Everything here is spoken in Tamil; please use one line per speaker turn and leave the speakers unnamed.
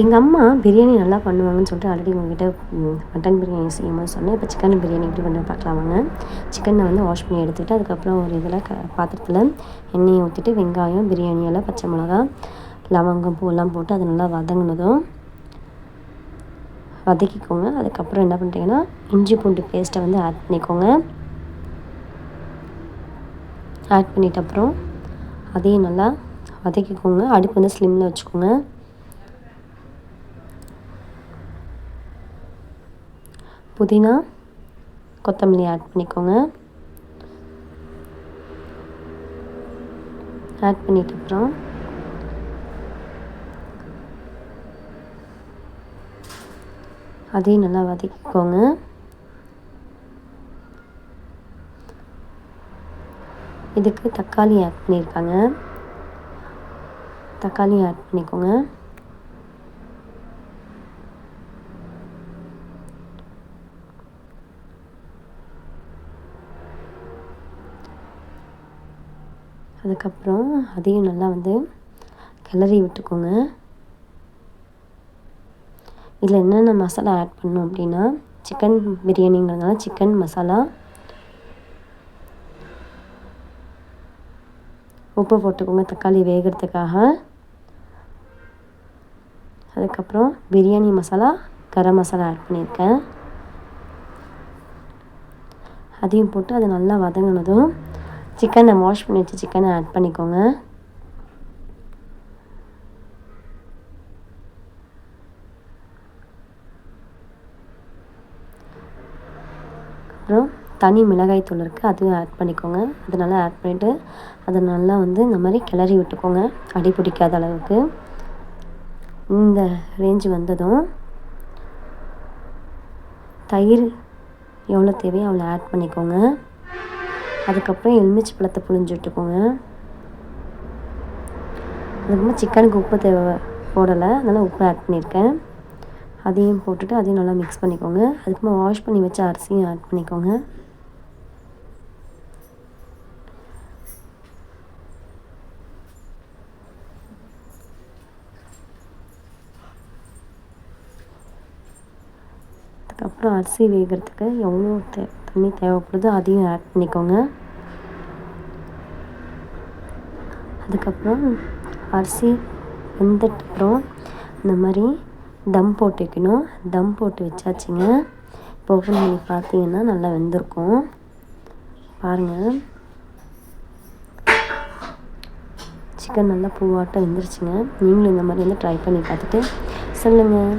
எங்கள் அம்மா பிரியாணி நல்லா பண்ணுவாங்கன்னு சொல்லிட்டு ஆல்ரெடி உங்ககிட்ட மட்டன் பிரியாணி செய்யும்போது சொன்னேன். இப்போ சிக்கன் பிரியாணி எப்படி பண்ண பார்க்கலாம் வாங்க. சிக்கனை வந்து வாஷ் பண்ணி எடுத்துகிட்டு அதுக்கப்புறம் ஒரு இதில் க பாத்திரத்தில் எண்ணெயை ஊற்றிட்டு வெங்காயம் பிரியாணி பச்சை மிளகா லவங்கம் பூவெல்லாம் போட்டு அது நல்லா வதங்கினதும் வதக்கிக்கோங்க. அதுக்கப்புறம் என்ன பண்ணுறீங்கன்னா இஞ்சி பூண்டு பேஸ்ட்டை வந்து ஆட் பண்ணிக்கோங்க. ஆட் பண்ணிட்ட அப்புறம் அதையும் நல்லா வதக்கிக்கோங்க. அடுப்பு வந்து ஸ்லிம்மில் வச்சுக்கோங்க. புதினா கொத்தமல்லி ஆட் பண்ணிக்கோங்க. ஆட் பண்ணிட்டு அப்புறம் அதையும் நல்லா வதக்கிக்கோங்க. இதுக்கு தக்காளி ஆட் பண்ணியிருக்காங்க தக்காளி ஆட் பண்ணிக்கோங்க. அதுக்கப்புறம் அதையும் நல்லா வந்து கிளறி விட்டுக்கோங்க. இதில் என்னென்ன மசாலா ஆட் பண்ணோம் அப்படின்னா சிக்கன் பிரியாணிங்கிறதுனால சிக்கன் மசாலா உப்பு போட்டுக்கோங்க தக்காளி வேகிறதுக்காக. அதுக்கப்புறம் பிரியாணி மசாலா கரம் மசாலா ஆட் பண்ணியிருக்கேன். அதையும் போட்டு அது நல்லா வதங்கினதும் சிக்கனை வாஷ் பண்ணி வச்சு சிக்கனை ஆட் பண்ணிக்கோங்க. அப்புறம் தனி மிளகாய் தூள் இருக்குது அதுவும் ஆட் பண்ணிக்கோங்க. அது நல்லா ஆட் பண்ணிவிட்டு அதை நல்லா வந்து இந்த மாதிரி கிளறி விட்டுக்கோங்க. அடி பிடிக்காத அளவுக்கு. இந்த ரேஞ்சு வந்ததும் தயிர் எவ்வளோ தேவையோ அவ்வளோ ஆட் பண்ணிக்கோங்க. அதுக்கப்புறம் எலுமிச்சை பழத்தை புழிஞ்சு விட்டுக்கோங்க. அதுக்கப்புறம் சிக்கனுக்கு உப்பு தேவை போடலை. அதனால் உப்பு ஆட் பண்ணியிருக்கேன். அதையும் போட்டுட்டு அதையும் நல்லா மிக்ஸ் பண்ணிக்கோங்க. அதுக்கப்புறம் வாஷ் பண்ணி வச்ச அரிசியும் ஆட் பண்ணிக்கோங்க. அதுக்கப்புறம் அரிசி வேகிறதுக்கு எவ்வளோ தே தண்ணி தேவைப்படுதோ அதையும் ஆட் பண்ணிக்கோங்க. அதுக்கப்புறம் அரிசி வெந்ததுக்கப்புறம் இந்த மாதிரி தம் போட்டு வைக்கணும். தம் போட்டு வச்சாச்சுங்க. இப்போ ஓப்பன் பண்ணி பார்த்தீங்கன்னா நல்லா வெந்திருக்கும். பாருங்கள் சிக்கன் நல்லா பூவாட்டம் வெந்துருச்சுங்க. நீங்களும் இந்த மாதிரி வந்து ட்ரை பண்ணி பார்த்துட்டு சொல்லுங்கள்